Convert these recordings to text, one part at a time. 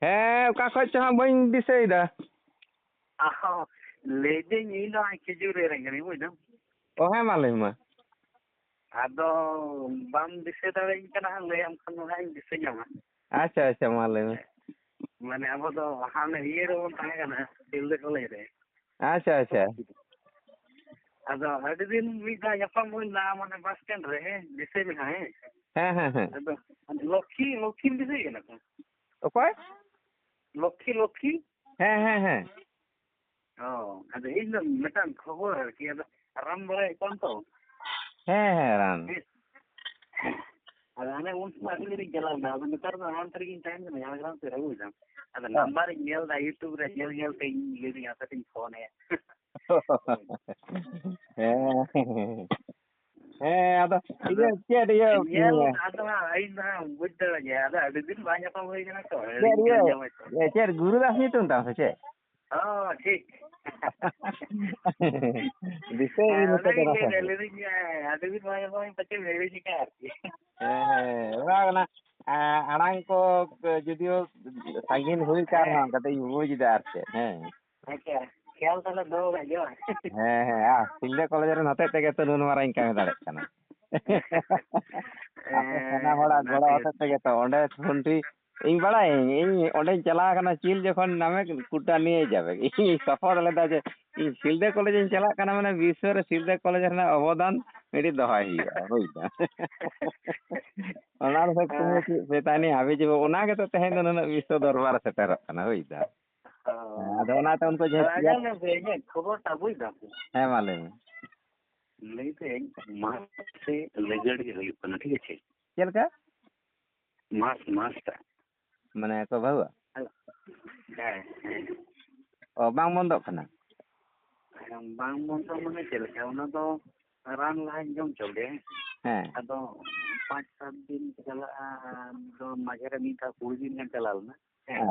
ᱦᱮᱸ ᱚᱠᱟ ᱠᱷᱚᱡ ᱪᱚᱦᱟᱸ ᱵᱟᱹᱧ ᱫᱤᱥᱟᱹᱭᱮᱫᱟ ᱞᱟᱹᱭᱫᱟᱹᱧ ᱤᱧ ᱫᱚ ᱠᱷᱤᱡᱩᱨᱤ ᱨᱮᱱ ᱠᱟᱹᱱᱟᱹᱧ ᱵᱩᱡᱽᱫᱟᱢ ᱦᱮᱸ ᱢᱟ ᱞᱟᱹᱭ ᱢᱟ ᱟᱫᱚ ᱵᱟᱢ ᱫᱤᱥᱟᱹ ᱫᱟᱲᱮᱭᱟᱹᱧ ᱠᱟᱱᱟ ᱦᱟᱸᱜ ᱞᱟᱹᱭᱟᱢ ᱠᱷᱟᱱ ᱫᱚ ᱦᱟᱸᱜ ᱤᱧ ᱫᱤᱥᱟᱹ ᱧᱟᱢᱟ ᱟᱪᱪᱷᱟ ᱟᱪᱪᱷᱟ ᱢᱟ ᱞᱟᱹᱭ ᱢᱮ ᱢᱟᱱᱮ ᱟᱵᱚ ᱫᱚ ᱦᱟᱱᱮ ᱤᱭᱟᱹ ᱨᱮᱵᱚᱱ ᱛᱟᱦᱮᱸ ᱠᱟᱱᱟ ᱥᱤᱞᱫᱟᱹ ᱠᱚᱞᱮᱡᱽ ᱨᱮ ᱟᱪᱪᱷᱟ ᱟᱪᱪᱷᱟ ᱟᱫᱚ ᱟᱹᱰᱤ ᱫᱤᱱ ᱢᱤᱫ ᱫᱷᱟᱣ ᱧᱟᱯᱟᱢ ᱦᱩᱭᱱᱟ ᱢᱟᱱᱮ ᱵᱟᱥ ᱨᱮ ᱫᱤᱥᱟᱹᱭ ᱢᱮ ᱦᱟᱸᱜ ᱦᱮᱸ ᱦᱮᱸ ᱦᱮᱸ ᱟᱫᱚ ᱞᱚᱠᱠᱷᱤ ᱞᱚᱠᱠᱷᱤᱢ ᱫᱤᱥᱟᱹᱭ ᱠᱟᱱᱟ ᱠᱚ ᱚᱠᱚᱭ লক্ষ্মী লক্ষ্মী হ্যাঁ হ্যাঁ হ্যাঁ ও আচ্ছা এই যে ম্যাডাম খবর আর কি রাম বড় এখন তো হ্যাঁ হ্যাঁ রাম ಅದು ನನಗೆ ಒಂದು ಮಕ್ಕಳು ಇದ್ದಲ್ಲ ಅದು ಬೇಕಾದ್ರೆ ನಾನು ಅಂತರಿಗೆ ಟೈಮ್ ನನಗೆ ಅಂತ ಇರೋದಿಲ್ಲ ಅದು ನಂಬರ್ ಹೇಳ್ದ ಯೂಟ್ಯೂಬ್ರ ಹೇಳ್ ಹೇಳ್ತ ಹಿಂಗೆ ಹಿಂಗೆ ಫೋನೇ அதான் சரி குருதாஸ் நீட்டு உண்டா சே ঠিক ᱟᱲᱟᱝ ᱠᱚ ᱡᱩᱫᱤᱭᱳ ᱥᱟᱺᱜᱤᱧ ᱦᱩᱭ ᱠᱟᱱ ᱨᱮᱦᱚᱸ ᱠᱟᱹᱴᱤᱡ ᱵᱩᱡ ᱮᱫᱟ ᱟᱨ ᱪᱮᱫ ᱦᱮᱸ ᱠᱮᱞᱛᱟᱞᱮ ᱫᱚ ᱜᱟᱡᱚ ᱦᱮᱸ ᱦᱮᱸ ᱟ ᱥᱤᱞᱫᱟᱹ ᱠᱚᱞᱮᱡᱽ ᱨᱮᱱ ᱦᱚᱛᱮ ᱛᱮᱜᱮ ᱛᱚ ᱱᱩᱱ ᱢᱟᱨᱟᱝ ᱠᱟᱹᱢᱤ ᱫᱟᱲᱮᱭᱟᱜ ᱠᱟᱱᱟ ᱥᱟᱱᱟᱢ ᱦᱚᱲᱟᱜ ᱜᱚᱲᱚ ᱦᱚᱛᱮ ᱛᱮᱜᱮ ᱛᱚ ᱚᱸᱰᱮ ᱯᱷᱳᱱᱴᱤ ᱤᱧ ᱵᱟᱲᱟᱭᱟᱹᱧ ᱤᱧ ᱚᱸᱰᱮᱧ ᱪᱟᱞᱟᱣ ᱠᱟᱱᱟ ᱪᱤᱞ ᱡᱚᱠᱷᱚᱱ ᱱᱟᱢᱮ ᱠᱩᱴᱟ ᱱᱤᱭᱮ ᱡᱟᱵᱮ ᱤᱧ ᱥᱚᱯᱚᱦᱚᱫ ᱞᱮᱫᱟ ᱡᱮ ᱤᱧ ᱥᱤᱞᱫᱟᱹ ᱠᱚᱞᱮᱡᱽ ᱤᱧ ᱪᱟᱞᱟᱜ ᱠᱟᱱᱟ ᱢᱟᱱᱮ ᱵᱤᱥᱥᱚ ᱨᱮ ᱥᱤᱞᱫᱟᱹ ᱠᱚᱞᱮᱡᱽ ᱨᱮᱱᱟᱜ অবদান ᱢᱤᱫᱴᱤᱡ ᱫᱚᱦᱚᱭ ᱦᱩᱭᱩᱜᱼᱟ ᱵᱩᱡᱽᱫᱟ ᱚᱱᱟ ᱞᱮᱠᱟ ᱠᱩᱢᱩᱴ ᱥᱮᱛᱟᱱᱤ ᱦᱟᱹᱵᱤᱡ ᱚᱱᱟ ᱜᱮᱛᱚ ᱛᱮᱦᱮᱧ ᱫᱚ ᱱᱩᱱᱟᱹᱜ ᱵᱤᱥᱥᱚ ᱫᱚᱨᱵᱟᱨ ᱥᱮᱴᱮᱨᱚᱜ ᱠᱟᱱᱟ ᱵᱩᱡᱽᱫᱟ रोना तो उनको थोड़ा टाबू ही है मालूम નહીં તો એક માસ છે લગડી રહ્યું પણ ઠીક છે કેલ કા માસ માસ્તા મને કો ભાવ ᱚ ᱵᱟᱝ ᱵᱚᱱᱫᱚᱜ ᱠᱟᱱᱟ ᱵᱟᱝ ᱵᱚᱱᱫᱚ ᱢᱟᱱᱮ ᱪᱮᱫ ᱞᱮᱠᱟ ᱚᱱᱟ ᱫᱚ ᱨᱟᱱ ᱞᱟᱦᱟᱧ ᱡᱚᱢ ᱦᱚᱪᱚ ᱞᱮᱫᱮᱭᱟ ᱦᱮᱸ ᱥᱮ ᱟᱫᱚ ᱯᱟᱸᱪ ᱥᱟᱛ ᱫᱤᱱ ᱪᱟᱞᱟᱜᱼᱟ ᱟᱫᱚ ᱢᱟᱡᱷᱮᱨᱮ ᱢᱤᱫ ᱫᱷᱟᱣ ᱠᱩᱲᱤ ᱫᱤᱱ ᱜᱟᱱ ᱪᱟᱞᱟᱣ ᱞᱮᱱᱟ ᱦᱮᱸ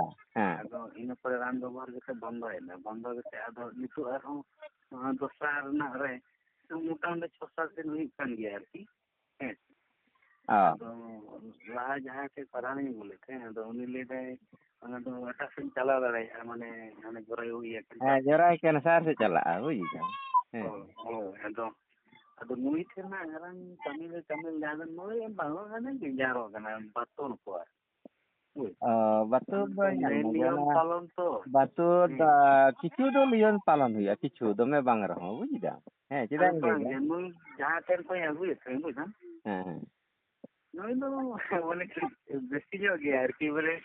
ᱟᱫᱚ ᱤᱱᱟᱹ ᱯᱚᱨᱮ ᱨᱟᱱ ᱵᱮᱵᱚᱦᱟᱨ ᱠᱟᱛᱮ ᱵᱚᱱᱫᱚᱭᱮᱱᱟ ᱵᱚᱱᱫᱚ ᱠᱟᱛᱮ ᱟᱫᱚ ᱱᱤᱛᱚᱜ ᱟᱨᱦᱚᱸ ᱫᱚᱥᱟᱨ ᱨᱮᱱᱟᱜ ᱨᱮ ᱢᱚᱴᱟᱢᱩᱴᱤ ᱪᱷᱚ ᱥᱟᱛ ᱫᱤᱱ ᱦᱩᱭᱩᱜ ᱠᱟᱱ ᱜᱮᱭᱟ ᱟᱨᱠᱤ ᱦᱮᱸ ᱟᱫᱚ ᱞᱟᱦᱟ ᱡᱟᱦᱟᱸᱭ ᱴᱷᱮᱡ ᱯᱟᱨᱟᱱᱤᱧ ᱟᱹᱜᱩ ᱞᱮᱫ ᱛᱟᱦᱮᱸ ᱟᱫᱚ ᱩᱱᱤ ᱞᱟᱹᱭᱫᱟᱭ ᱚᱱᱟ ᱫᱚ ᱮᱴᱟᱜ ᱥᱮᱫ ᱪᱟᱞᱟᱣ ᱫᱟᱲᱮᱭᱟᱜᱼᱟ ᱢᱟᱱᱮ ᱦᱟᱱᱮ ᱡᱚᱨᱟᱭᱩ ᱤᱭᱟᱹ ᱦᱮᱸ ᱡᱚᱨᱟᱭ ᱠᱮᱱᱥᱟᱨ ᱥᱮᱫ ᱪᱟᱞᱟᱜᱼᱟ ᱵᱩᱡ ᱫᱟᱢ ᱦᱮᱸ ᱦᱳᱭ ᱟᱫᱚ அதுமொழிக்குனாங்கிறான் தமிழ் தமிழ் இல்லாதன் மொழி என் பகவான யாரோகனான் பத்தோன் போவார் ᱵᱟᱛᱩ ᱠᱤᱪᱷᱩ ᱫᱚ ᱱᱤᱭᱚᱱ ᱯᱟᱞᱚᱱ ᱦᱩᱭᱩᱜᱼᱟ ᱠᱤᱪᱷᱩ ᱫᱚᱢᱮ ᱵᱟᱝ ᱨᱮᱦᱚᱸ ᱵᱩᱡ ᱮᱫᱟ ᱦᱮᱸ ᱪᱮᱫᱟᱜ ᱡᱟᱦᱟᱸ ᱴᱷᱮᱱ ᱠᱷᱚᱱ ᱟᱹᱜᱩᱭᱮᱫ ᱛᱟᱦᱮᱸ ᱵᱩᱡ ᱫᱟᱢ ᱦᱮᱸ ᱦᱮᱸ ᱱᱩᱭ ᱫᱚ ᱢᱟᱱᱮ ᱵᱮᱥᱤ ᱧᱚᱜ ᱜᱮᱭᱟ ᱟᱨᱠᱤ ᱵᱚᱞᱮ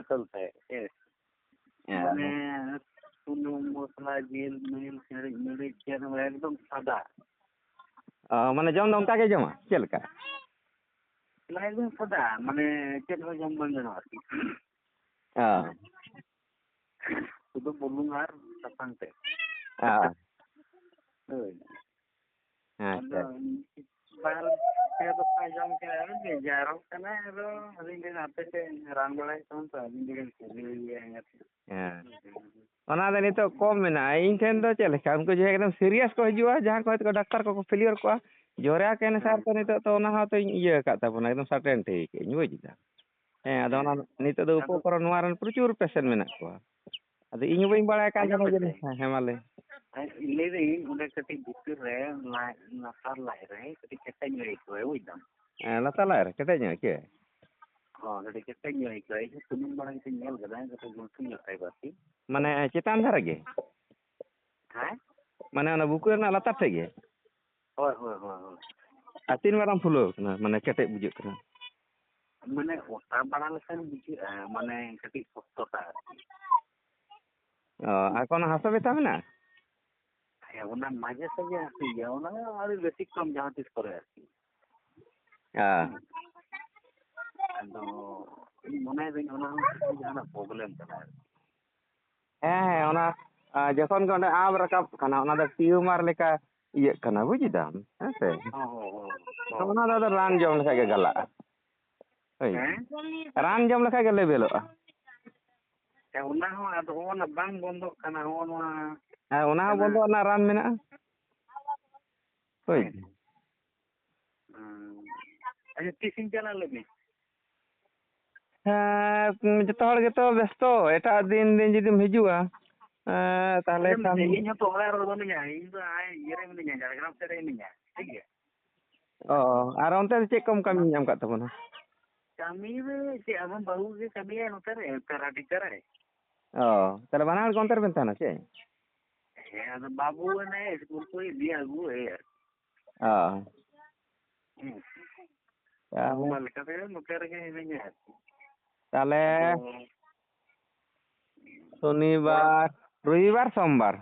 ᱚᱴᱚᱞ ᱛᱟᱭ ᱢᱟᱱᱮ ᱥᱩᱱᱩᱢ ᱢᱚᱥᱞᱟ ᱡᱤᱞ ᱢᱤᱞ ᱥᱤᱬᱤᱡ ᱢᱤᱲᱤᱡ ᱪᱮᱫ ᱮᱠᱫᱚᱢ ᱥᱟᱫᱟ माने जम दम का के जमा चल का लाइव में माने के जम बन जाना है तो बोलूं यार सपन पे हां ಯಾಕ ತಾಯ್ಜಂ ಕೆರೆ ಅರೆ ಜೈರ ಕಣ ಅರೆ ಅರೆ ನಿನ್ ಹತೆ ಚೇ ರಣ ಬಲೈ ತನ್ ತ ಅರೆ ನಿನ್ ಚೇ ಲಿಯೆ ಆಯೆ ಆ ಹನಾದೆ ನಿತ ಕಮ್ ಮಿನ ಐಂ ತನ್ ಚೇ ಲೇಕಾ ಉನ್ಕೋ ಜೋಯೆ ಏಕদম ಸೀರಿಯಸ್ ಕೋ ಹಜುವಾ ಜಹಾ ಕೋಯೆ ಡಾಕ್ಟರ್ ಕೋ ಫೇಲಿಯರ್ ಕೋ ಜೋರ ಆ ಕೈನ್ ಸರ್ ತ ನಿತ ತ ಒನ ಹಾ ತ ಇಯ ಕ ತಬನ ಏಕদম ಸರ್ಟನ್ ಟೀಕ್ ಇನ್ ಬಿದಾ ಹ ಅದನ ನಿತ ದ ಉಪೋ ಕೋ ನಾರನ್ ಪ್ರಚೂರ್ ಪೇಷಂ ಮಿನಾ ಕೋ ᱟᱫᱚ ᱤᱧ ᱦᱚᱸ ᱵᱟᱹᱧ ᱵᱟᱲᱟᱭ ᱠᱟᱱ ᱛᱟᱦᱮᱱᱟ ᱡᱟᱹᱱᱤᱡ ᱦᱮᱸ ᱢᱟ ᱞᱟᱹᱭ ᱞᱟᱹᱭᱫᱟᱹᱧ ᱚᱸᱰᱮ ᱠᱟᱹᱴᱤᱡ ᱵᱷᱤᱛᱤᱨ ᱨᱮ ᱞᱟᱛᱟᱨ ᱞᱟᱡ ᱨᱮ ᱠᱟᱹᱴᱤᱡ ᱠᱮᱴᱮᱡ ᱧᱚᱜ ᱟᱹᱭᱠᱟᱹᱣᱟᱭ ᱵᱩᱡᱽ ᱫᱟᱢ ᱞᱟᱛᱟᱨ ᱞᱟᱡ ᱨᱮ ᱠᱮᱴᱮᱡ ᱧᱚᱜ ᱟᱹᱭᱠᱟᱹᱣᱟᱭ ᱦᱚᱸ ᱠᱟᱹᱴᱤᱡ ᱠᱮᱴᱮᱡ ᱧᱚᱜ ᱟᱹᱭᱠᱟᱹᱣᱟᱭ ᱤᱧ ᱥᱩᱱᱩᱢ ᱵᱟᱲᱟ ᱠᱟᱛᱮᱧ ᱧᱮᱞ ᱠᱟᱫᱟ ᱠᱟᱹᱴᱤᱡ ᱜᱩᱞᱴᱷᱩ ᱧᱚᱜ ᱛᱟᱭ ᱵᱟᱹᱲᱛᱤ ᱢᱟᱱᱮ ᱪᱮᱛᱟᱱ ᱫᱷᱟᱨᱮ ᱜᱮ ᱦᱮᱸ ᱢᱟᱱᱮ ᱚᱱᱟ ᱵᱩᱠᱟᱹ ᱨᱮᱱᱟᱜ ᱞᱟᱛᱟᱨ ᱴᱷᱮᱡ ᱜᱮ ᱦᱳᱭ ᱦᱳᱭ ᱦᱳᱭ ᱦᱳᱭ ᱟᱨ ᱛᱤᱱ ᱢᱟᱨᱟᱝ ᱯᱷᱩᱞᱟᱹᱣ ᱠᱟᱱᱟ ᱢᱟᱱᱮ ᱠᱮᱴᱮᱡ ᱵᱩᱡᱷᱟᱹᱜ ᱠᱟᱱᱟ ᱢᱟᱱᱮ ᱚᱛᱟ ᱵᱟᱲᱟ ᱞᱮᱠᱟᱱ ᱵᱩᱡᱷᱟᱹᱜᱼᱟ ᱢᱟᱱᱮ ᱠᱟᱹᱴᱤᱡ ᱥᱚᱠᱛᱚᱴᱟ ᱟᱨᱠᱤ আর কোনো হাসা ব্যথা হবে না ওনার মাঝে সাঝে আসি ওনার আর ব্যতিক্রম জাহাটিস করে আর কি হ্যাঁ মনে হয় ওনার জানা প্রবলেম কানা হ্যাঁ হ্যাঁ ওনা যখন কে আম রাকাব কানা ওনা দা টিউমার লেখা ইয়ে কানা বুঝিদাম হ্যাঁ সে ওনা দা রান জম লেখা গে গালা রান জম লেখা গে লেবেলোগা kami itu si abang baru sih kami yang nonton ya, karena oh, dicerai. ᱚ ᱛᱟᱦᱚᱞᱮ ᱵᱟᱱᱟ ᱦᱚᱲ ᱜᱮ ᱚᱱᱛᱮ ᱨᱮᱵᱮᱱ ᱛᱟᱦᱮᱱᱟ ᱪᱮ ᱦᱮᱸ ᱟᱫᱚ ᱵᱟᱹᱵᱩ ᱚᱱᱮ ᱥᱠᱩᱞ ᱠᱷᱚᱱ ᱤᱫᱤ ᱟᱹᱜᱩᱭᱮᱭᱟ ᱚ ᱚᱱᱟ ᱞᱮᱠᱟᱛᱮ ᱱᱚᱛᱮ ᱨᱮᱜᱮ ᱦᱤᱱᱟᱹᱧᱟ ᱟᱨᱠᱤ ᱛᱟᱦᱚᱞᱮ শনিবার রবিবার সোমবার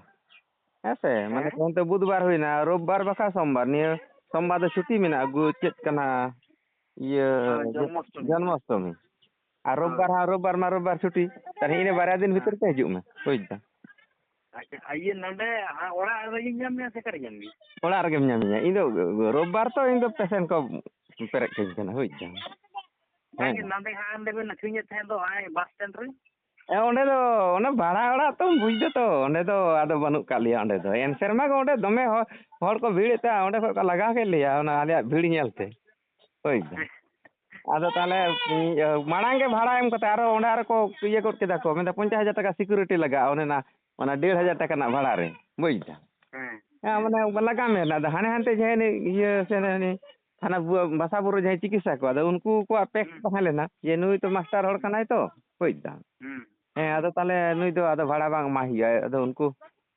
ᱦᱮᱸ ᱥᱮ ᱢᱟᱱᱮ ᱚᱱᱛᱮ ᱵᱩᱫᱷᱵᱟᱨ ᱦᱩᱭᱱᱟ ᱨᱳᱵবার ᱵᱟᱠᱷᱟᱱ ᱥᱳᱢবার ᱱᱤᱭᱟᱹ ᱥᱳᱢবার ᱫᱚ ᱪᱷᱩᱴᱤ ᱢᱮᱱᱟᱜᱼᱟ ᱪᱮᱫ ᱠᱟᱱᱟ ᱤᱭᱟᱹ ᱡᱚᱱᱢᱚᱥᱴᱚᱢᱤ ᱟᱨ ᱨᱳᱵᱽᱵᱟᱨ ᱦᱚᱸ ᱨᱳᱵᱽᱵᱟᱨ ᱢᱟ ᱨᱳᱵᱽᱵᱟᱨ ᱪᱷᱩᱴᱤ ᱛᱟᱦᱞᱮ ᱤᱱᱟᱹ ᱵᱟᱨᱭᱟ ᱫᱤᱱ ᱵᱷᱤᱛᱤᱨ ᱛᱮ ᱦᱤᱡᱩᱜ ᱢᱮ ᱵᱩᱡᱽ ᱫᱟ ᱟᱪᱪᱷᱟ ᱤᱭᱟᱹ ᱱᱚᱰᱮ ᱚᱲᱟᱜ ᱨᱮᱜᱮᱧ ᱧᱟᱢ ᱢᱮᱭᱟ ᱥᱮ ᱚᱠᱟᱨᱮ ᱧᱟᱢ ᱢᱮᱭᱟ ᱚᱲᱟᱜ ᱨᱮᱜᱮᱢ ᱧᱟᱢᱤᱧᱟ ᱤᱧ ᱫᱚ ᱨᱳᱵᱽᱵᱟᱨ ᱛᱚ ᱤᱧ ᱫᱚ ᱯᱮᱥᱮᱱᱴ ᱠᱚ ᱯᱮᱨᱮᱡ ᱠᱟᱹᱧ ᱠᱟᱱᱟ ᱵᱩᱡᱽ ᱫᱟ ᱦᱮᱸ ᱱᱚᱰᱮ ᱦᱟᱸᱜ ᱚᱸᱰᱮ ᱵᱮᱱ ᱟᱹᱠᱷᱨᱤᱧᱮᱫ ᱛᱟᱦᱮᱸ ᱫᱚ ᱦᱟᱸᱜ ᱵᱟᱥ ᱥᱴᱮᱱᱰ ᱨᱮ ᱚᱸᱰᱮ ᱫᱚ ᱚᱱᱟ ᱵᱷᱟᱲᱟ ᱚᱲᱟᱜ ᱛᱚᱢ ᱵᱩᱡᱽ ᱫᱟᱛᱚ ᱚᱸᱰᱮ ᱫᱚ ᱟᱫᱚ ᱵᱟᱹᱱᱩᱜ ᱠᱟᱜ ᱞᱮᱭᱟ ᱚᱸᱰᱮ ᱫᱚ ᱮᱱ ᱥᱮᱨᱢᱟ ᱜᱮ ᱚᱸᱰᱮ ᱫᱚᱢᱮ ᱦᱚᱲ ᱦᱚᱲ ᱠᱚ ᱵᱷᱤᱲᱮᱫ ᱛᱟᱦᱮᱸ ᱚᱸᱰᱮ ᱠᱷᱚᱡ ᱠᱚ ᱞᱟᱜᱟᱣ ᱠᱮᱫ ᱞᱮᱭᱟ ᱚᱱᱟ ᱟᱞᱮᱭᱟᱜ ᱵᱷᱤᱲ ᱧᱮᱞᱛᱮ ᱦᱳᱭ ᱟᱫᱚ ᱛᱟᱦᱚᱞᱮ ᱢᱟᱲᱟᱝ ᱜᱮ ᱵᱷᱟᱲᱟ ᱮᱢ ᱠᱟᱛᱮ ᱟᱨᱚ ᱚᱸᱰᱮ ᱟᱨᱚ ᱠᱚ ᱤᱭᱟᱹ ᱜᱚᱫ ᱠᱮᱫᱟ ᱠᱚ ᱢᱮᱱᱫᱟ ᱯᱚᱧᱪᱟᱥ ᱦᱟᱡᱟᱨ ᱴᱟᱠᱟ ᱥᱤᱠᱤᱩᱨᱤᱴᱤ ᱞᱟᱜᱟᱜᱼᱟ ᱚᱱᱮ ᱚᱱᱟ ᱚᱱᱟ ᱰᱮᱲ ᱦᱟᱡᱟᱨ ᱴᱟᱠᱟ ᱨᱮᱱᱟᱜ ᱵᱷᱟᱲᱟ ᱨᱮ ᱵᱩᱡᱽᱫᱟ ᱦᱮᱸ ᱢᱟᱱᱮ ᱞᱟᱜᱟᱢ ᱨᱮᱱᱟᱜ ᱦᱟᱱᱮ ᱦᱟᱱᱛᱮ ᱡᱟᱦᱟᱸᱭ ᱤᱭᱟᱹ ᱥᱮ ᱦᱟᱱᱟ ᱵᱟᱥᱟ ᱵᱩᱨᱩ ᱡᱟᱦᱟᱸᱭ ᱪᱤᱠᱤᱛᱥᱟ ᱠᱚ ᱟᱫᱚ ᱩᱱᱠᱩ ᱠᱚᱣᱟᱜ ᱯᱮᱠ ᱛᱟᱦᱮᱸ ᱞᱮᱱᱟ ᱡᱮ ᱱᱩᱭ ᱛᱚ ᱢᱟᱥᱴᱟᱨ ᱦᱚᱲ ᱠᱟᱱᱟᱭ ᱛᱚ ᱵᱩᱡᱽᱫᱟ ᱦᱮᱸ ᱟᱫᱚ ᱛᱟᱦᱚᱞᱮ ᱱᱩᱭ ᱫᱚ ᱟᱫᱚ ᱵᱷᱟᱲᱟ ᱵᱟᱝ ᱮᱢᱟᱭ ᱦᱩᱭᱩᱜᱼᱟ ᱟᱫᱚ ᱩᱱᱠᱩ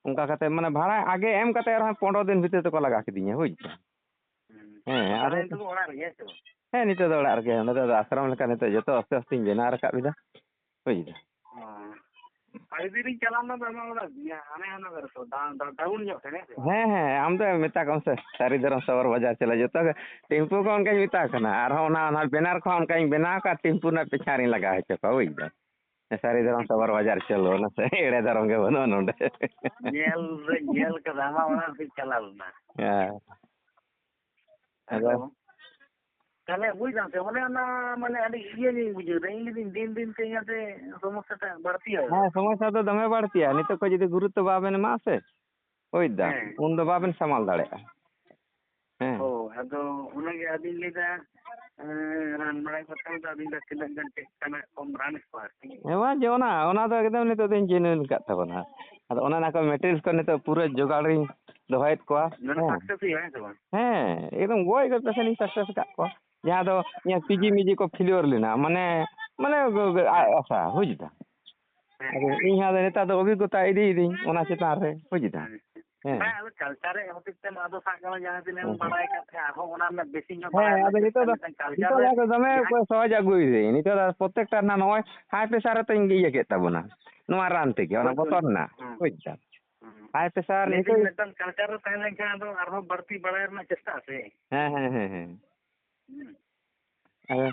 ᱚᱱᱠᱟ ᱠᱟᱛᱮ ᱢᱟᱱᱮ ᱵᱷᱟᱲᱟ ᱟᱜᱮ ᱮᱢ ᱠᱟᱛᱮ ᱟᱨᱦᱚᱸ ᱯᱚᱱᱨᱚ ᱫᱤᱱ ᱵᱷᱤᱛᱤᱨ ᱛᱮᱠᱚ ᱞᱟᱜᱟ ᱠᱤᱫᱤᱧᱟ ᱵᱩᱡᱽᱫᱟ ᱦᱮᱸ ᱟᱫᱚ ᱚᱲᱟᱜ ᱨᱮᱜᱮ হে নিতা দড়াক গে নতা আছরাম লকা নিতা যত আপে আপে스팅 বেনা আরকাবিদা হইদা আ আইদি রি চলাম না বমা ওদা দিয়া আনে হনা গরে তো দাণ দাণ দৌন যো তেনে হে হে আমদে মেতা কমসে সারিদরাম সভার বাজার চলে যতো টেম্পো কোনকাই মেতাকনা আর ওনা অনার ব্যেনার কোনকাই বেনা কা টেম্পো না পিছারি লাগা হাচক হইদা সারিদরাম সভার বাজার চলো না সে এড়া দরাম গে বনো নন্ডে জেল দ জেল কদা মা ওদা তে চালাল না হে തല ബുദ്ധന്തെ വല്ലാനാ മന അടി ഇയല്ല ബുജു റേലി ദിൻ ദിൻ തയതെ സമസതാ ബർതിയാ ഹ സമസതാ ത സമേ ബർതിയാ നിത കോ ജദി ഗുരുത ബാബനെ മാസ ഓയ്ദാ ഉൻദ ബാബൻ സമൽ ദട ഹ ഓ एकदम ഉനഗ അദി ലേദ അ ран ബടൈ കതൻ ത അദി കതി ല ഗൻടേ കന കോ മ ранസ് പോ ഹേവാ ജേവനാ ഓനാത എകദം നിത ത ഇൻ കതബന അത ഓനാന ക മെറ്റീരിയസ് ക നിത പുര ജഗൽരി ദവൈത് കോ ഹേ एकदम വോയ് കതസനി 44 ക जहाँ तो पीजी मीजी को फ्लोर लेना मने मने ऐसा हो जाता यहाँ तो नेता तो अभी को दी दी उन्हें चितार है हो जाता प्रत्येक हाई प्रेसारे तो इेताबना रानते बतर हाई प्रेसारे चेस्ट হ্যাঁ।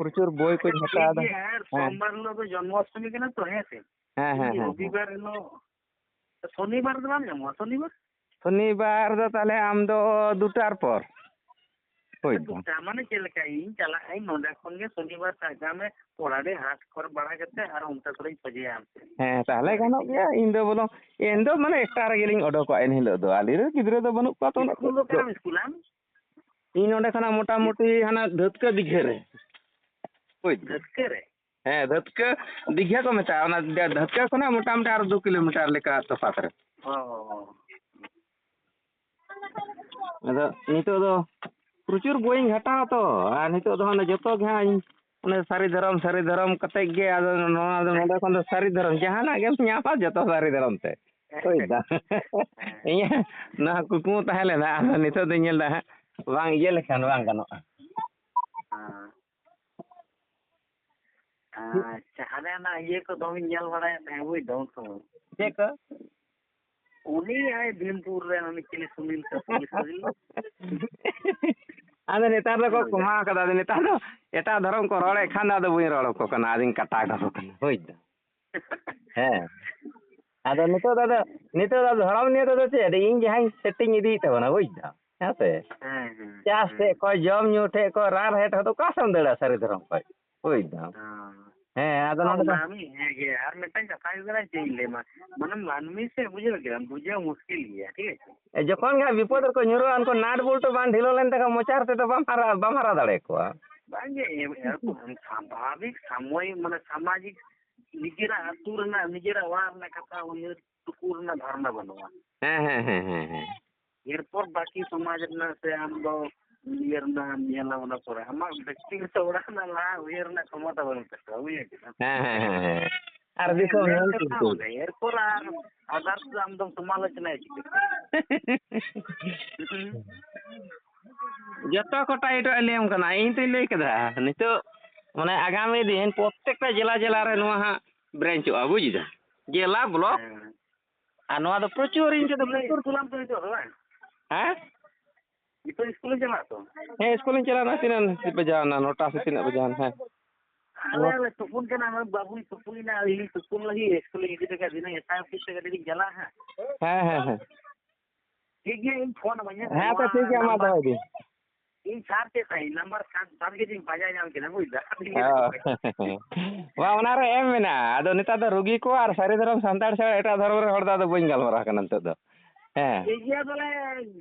প্রচুর বই কই ঢাকা আছে সোমবার লোক জন্মাষ্টমী কেন তো হ্যাঁ হ্যাঁ হ্যাঁ, হ্যাঁ, হ্যাঁ রবিবার নো শনিবার তো শনিবার তাহলে আম দুটার পর মানে চেলকা ইন চালা আই নোডা খনগে শনিবার সাগামে পড়ারে হাট কর বাড়া গেতে আর উনটা করে খোঁজে আম হ্যাঁ তাহলে কেন গিয়া বলো এন মানে একটা রে গেলিং অডকো এন হিলো দো আলিরে গিদরে দো বনু কত ᱤᱧ ᱱᱚᱰᱮ ᱠᱷᱚᱱᱟᱜ ᱢᱚᱴᱟᱢᱩᱴᱤ ᱦᱟᱱᱟ ᱫᱷᱟᱹᱛᱠᱟᱹ ᱫᱤᱜᱷᱟᱹ ᱨᱮ ᱦᱳᱭ ᱫᱷᱟᱹᱛᱠᱟᱹ ᱨᱮ ᱦᱮᱸ ᱫᱷᱟᱹᱛᱠᱟᱹ ᱫᱤᱜᱷᱟᱹ ᱠᱚ ᱢᱮᱛᱟᱜᱼᱟ ᱚᱱᱟ ᱫᱷᱟᱹᱛᱠᱟᱹ ᱠᱷᱚᱱᱟᱜ ᱢᱚᱴᱟᱢᱩᱴᱤ ᱟᱨ ᱫᱩ ᱠᱤᱞᱳᱢᱤᱴᱟᱨ ᱞᱮᱠᱟ ᱛᱚᱯᱷᱟᱛ ᱨᱮ ᱟᱫᱚ ᱱᱤᱛᱚᱜ ᱫᱚ ᱯᱨᱚᱪᱩᱨ ᱵᱳᱭᱤᱧ ᱜᱷᱟᱴᱟᱣᱟ ᱛᱚ ᱟᱨ ᱱᱤᱛᱚᱜ ᱫᱚ ᱚᱱᱮ ᱡᱚᱛᱚ ᱜᱮ ᱦᱟᱸᱜ ᱚᱱᱮ ᱥᱟᱹᱨᱤ ᱫᱷᱚᱨᱚᱢ ᱥᱟᱹᱨᱤ ᱫᱷᱚᱨᱚᱢ ᱠᱟᱛᱮᱫ ᱜᱮ ᱟᱫᱚ ᱱᱚᱣᱟ ᱫᱚ ᱱᱚᱰᱮ ᱠᱷᱚᱱ ᱫᱚ ᱥᱟᱹᱨᱤ ᱫᱷᱚᱨᱚᱢ ᱡᱟᱦᱟᱱᱟᱜ ᱜᱮᱢ ᱧᱟᱢᱟ ᱡᱚᱛᱚ ᱥᱟᱹᱨᱤ ᱫᱷᱚᱨᱚᱢ ᱛᱮ ᱦᱳᱭ ᱤᱧᱟᱹᱜ ᱱᱚᱣᱟ ᱠᱩᱠᱢᱩ ᱛᱟᱦᱮᱸ ᱞᱮᱱᱟ ᱟᱫᱚ ᱱᱤᱛᱚᱜ ᱫᱚᱧ ᱧᱮᱞ ᱮᱫᱟ ᱦᱟᱸᱜ Wang iya lekan wang kano. Ah. Ah, chahare na ye ko dong nyal wala na wo dong so. Ye ko? Uni ay bhimpur re na nikile sunil ka sunil. ᱟᱫᱚ ᱱᱮᱛᱟᱨ ᱫᱚᱠᱚ ᱠᱚᱢᱟᱣ ᱠᱟᱫᱟ ᱟᱫᱚ ᱱᱮᱛᱟᱨ ᱫᱚ ᱮᱴᱟᱜ ᱫᱷᱚᱨᱚᱢ ᱠᱚ ᱨᱚᱲᱮᱫ ᱠᱷᱟᱱ ᱟᱫᱚ ᱵᱟᱹᱧ ᱨᱚᱲ ᱟᱠᱚ ᱠᱟᱱᱟ ᱟᱫᱚᱧ ᱠᱟᱴᱟᱣ ᱠᱟᱠᱚ ᱠᱟᱱᱟ ᱦᱳᱭ ᱫᱚ ᱦᱮᱸ ᱟᱫᱚ ᱱᱤᱛᱚᱜ ᱫᱚ ᱟᱫᱚ ᱱᱤᱛᱚᱜ ᱫᱚ ᱫᱷᱚᱨᱚᱢ ᱱᱤᱭᱟᱹ ᱫᱚ ᱪᱮᱫ ᱤᱧ ᱡᱟᱦᱟᱸᱧ ᱥᱮᱴᱤᱝ ᱤᱫᱤᱭᱮᱫ ᱛᱟᱵᱚᱱᱟ ᱵᱩᱡᱽ ᱫᱟ ᱦᱮᱸ ᱦᱮᱸ ᱪᱟᱥ ᱦᱮᱸ ᱦᱮᱸ ᱡᱚᱢ ᱧᱩ ᱦᱮᱸ ᱦᱮᱸ ᱨᱟᱱ ᱦᱮᱸ ᱦᱮᱸ ᱚᱠᱟ ᱥᱮᱢ ᱦᱮᱸ ᱥᱟᱹᱨᱤ ᱫᱷᱚᱨᱚᱢ ᱠᱷᱚᱡ ᱦᱮᱸ ᱟᱫᱚ ᱱᱚᱰᱮ ᱦᱮᱸ ᱟᱨ ᱢᱤᱫᱴᱟᱝ ᱠᱟᱛᱷᱟ ᱦᱩᱭᱩᱜ ᱠᱟᱱᱟ ᱪᱮᱫ ᱤᱧ ᱞᱟᱹᱭᱟᱢᱟ ᱢᱟᱱᱮ ᱢᱟᱹᱱᱢᱤ ᱥᱮ ᱵᱩᱡᱷᱟᱹᱣ ᱠᱮᱫᱟᱢ ᱵᱩᱡᱷᱟᱹᱣ ᱢᱩᱥᱠᱤᱞ ᱜᱮᱭᱟ ᱴᱷᱤᱠ ᱡᱚᱠᱷᱚᱱ ᱜᱮ ᱵᱤᱯᱚᱫ ᱨᱮᱠᱚ ᱧᱩᱨᱩᱜᱼᱟ ᱩᱱᱠᱩ ᱱᱟᱴ ᱵᱚᱞᱴᱩ ᱵᱟᱝ ᱰᱷᱤᱞᱟᱹᱣ ᱞᱮᱱ ᱢᱚᱪᱟ ᱛᱮᱫᱚ ᱵᱟᱢ ᱵᱟᱢ ᱦᱟᱨᱟ ᱫᱟᱲᱮᱭᱟᱠᱚᱣᱟ ᱵᱟᱝᱜᱮ ᱥᱟᱵᱷᱟᱵᱤᱠ ᱥᱟᱢᱚᱭ ᱢᱟᱱᱮ ᱥᱟᱢᱟᱡᱤᱠ ᱱᱤᱡᱮᱨᱟᱜ ᱟᱹᱛᱩ ᱨᱮᱱᱟᱜ ᱱᱤᱡᱮᱨᱟᱜ ᱚᱲᱟᱜ ᱨᱮᱱᱟᱜ ᱠᱟᱛᱷᱟ ᱩᱭᱦᱟᱹᱨ ᱴᱩᱠᱩ ᱨᱮᱱᱟᱜ ᱫᱷᱟᱨᱚᱱᱟ ᱵᱟᱹᱱᱩᱜᱼᱟ ᱦᱮᱸ ᱦᱮᱸ ᱦᱮᱸ ᱦᱮᱸ ᱮᱨᱯᱚᱨ ᱵᱟᱹᱠᱤ ᱥᱚᱢᱟᱡᱽ ᱨᱮᱱᱟᱜ ᱥᱮ ᱟᱢ ᱫᱚ ᱤᱭᱟᱹ ᱨᱮᱱᱟᱜ ᱧᱮᱞᱟ ᱚᱱᱟ ᱯᱚᱨᱮ ᱟᱢᱟᱜ ᱵᱮᱠᱛᱤᱜᱚᱛᱚ ᱚᱲᱟᱜ ᱨᱮᱱᱟᱜ ᱞᱟᱦᱟ ᱩᱭᱦᱟᱹᱨ ᱨᱮᱱᱟᱜ ᱠᱷᱚᱢᱚᱛᱟ ᱵᱟᱹᱱᱩᱜ ᱛᱟᱠᱚᱣᱟ ᱵᱩᱡᱷᱟᱹᱣ ᱠᱮᱫᱟᱢ ᱦᱮᱸ ᱦᱮᱸ ᱦᱮᱸ ᱟᱨ ᱫᱤᱠᱚ ᱮᱨᱯᱚᱨ ᱟᱨ ᱟᱫᱟᱨᱥ ᱫᱚ ᱟᱢ ᱫᱚᱢ ᱥᱚᱢᱟᱞᱳᱪᱚᱱᱟᱭᱟ ᱪᱤᱠᱟᱹ ᱡᱚᱛᱚ ᱠᱚ ᱴᱟᱭᱤᱴᱚᱜ ᱞᱟᱹᱭᱟᱢ ᱠᱟᱱᱟ ᱤᱧ ᱛᱚᱧ ᱞᱟᱹᱭ ᱠᱮᱫᱟ ᱱᱤᱛᱚᱜ ᱢᱟᱱᱮ ᱟᱜᱟᱢᱤ ᱫᱤᱱ ᱯᱨᱚᱛᱛᱮᱠᱴᱟ ᱡᱮᱞᱟ ᱡᱮᱞᱟ ᱨᱮ ᱱᱚᱣᱟ ᱦᱟᱸᱜ ᱵᱨᱟᱧᱪᱚᱜᱼᱟ ᱵᱩᱡ ᱮᱫᱟ ᱡᱮᱞᱟ ᱵᱞᱚᱠ ᱟᱨ ᱱᱚᱣᱟ ᱫᱚ ᱯᱨᱚᱪᱩᱨ ᱤᱧ ᱠᱮᱫᱟ ᱯᱨᱚᱪᱩᱨ ᱠᱚᱞᱟᱢ ᱛᱚ ᱱᱤᱛᱚᱜ ᱫᱚ ᱵᱟᱝ ᱦᱮᱸ ᱱᱤᱛᱚᱜ ᱤᱥᱠᱩᱞ ᱮᱢ ᱪᱟᱞᱟᱜᱼᱟ ᱛᱚ ᱦᱮᱸ ᱤᱥᱠᱩᱞ ᱤᱧ ᱪᱟᱞᱟᱜᱼᱟ ᱛᱤᱱᱟᱹᱜ ᱵᱟᱡᱟᱣᱱᱟ ᱱᱚᱴᱟ ᱥᱮ ᱛᱤᱱᱟᱹᱜ ᱵᱟᱡᱟᱣᱱᱟ ᱦᱮᱸ ᱟᱞᱮ ᱛᱩᱯᱩᱱ ᱠᱟᱱᱟ ᱵᱟᱵᱩᱭ ᱛᱩᱯᱩᱭᱮᱱᱟ ᱤᱧ ᱛᱩᱯᱩᱱ ᱞᱟᱹᱜᱤᱫ ᱤᱥᱠᱩᱞ ᱤᱧ ᱤᱫᱤ ᱦᱚᱴᱚ ᱠᱟᱫᱤᱧᱟ ᱮᱥᱟᱭ ᱚᱯᱷᱤᱥ ᱛᱮ ᱠᱟᱹᱴᱤᱡ ᱤᱧ ᱪᱟᱞᱟᱜᱼᱟ ᱦᱮᱸ ᱦᱮᱸ ᱦᱮᱸ ᱴᱷᱤᱠ ᱜᱮᱭᱟ ᱤᱧ ᱯᱷᱳᱱ ᱟᱢᱟᱹᱧ ᱦᱮᱸ ᱛᱚ ᱴᱷᱤᱠ ᱜᱮᱭᱟ ᱢᱟ ᱫᱚᱦᱚᱭ ᱵᱤᱱ ᱤᱧ ᱥᱟᱨ ᱪᱮᱫ ᱛᱟᱦᱮᱸ ᱱᱟᱢᱵᱟᱨ ᱥᱟᱨ ᱥᱟᱨ ᱠᱟᱛᱮᱧ ᱯᱟᱸᱡᱟ ᱧᱟᱢ ᱠᱮᱫᱟ ᱵᱩᱡᱫᱟ ᱵᱟ ᱚᱱᱟᱨᱮ ᱮᱢ ᱢᱮᱱᱟᱜᱼᱟ ᱟᱫᱚ ᱱᱮᱛᱟᱨ ᱫᱚ ᱨᱩᱜᱤ ᱠᱚ ᱟᱨ ᱥᱟᱹᱨᱤ ᱫᱷᱚᱨᱚᱢ ᱥᱟᱱᱛᱟᱲ ᱪᱷᱟᱲᱟ ᱮᱴᱟᱜ ᱫᱷᱚᱨᱚᱢ ᱨᱮᱱ ᱦᱚᱲ ᱫᱚ ᱟᱫᱚ ᱵᱟᱹᱧ ᱜᱟᱞᱢᱟᱨᱟᱣ ᱠᱟᱱᱟ ᱱᱤᱛᱚᱜ ᱫᱚ হ্যাঁ এগিয়া বলে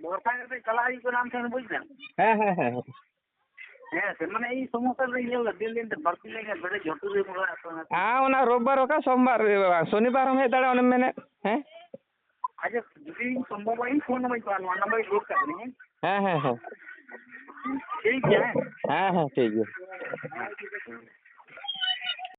ভরসাগরের কালারি করে আনছেন বুঝলেন হ্যাঁ হ্যাঁ হ্যাঁ হ্যাঁ মানে এই সমস্যা রে ইয়ে দিন দিন বাড়তি লাগে বড় ঝটু রে মোলা হ্যাঁ ওনা রোববার ওকা সোমবার শনিবার হমে দাঁড়া অনেক মেনে হ্যাঁ আচ্ছা যদি সম্ভব হয় ফোন নাম্বার তো আনো নাম্বার ব্লক করে নিন হ্যাঁ হ্যাঁ হ্যাঁ ठीक है हाँ हाँ ठीक है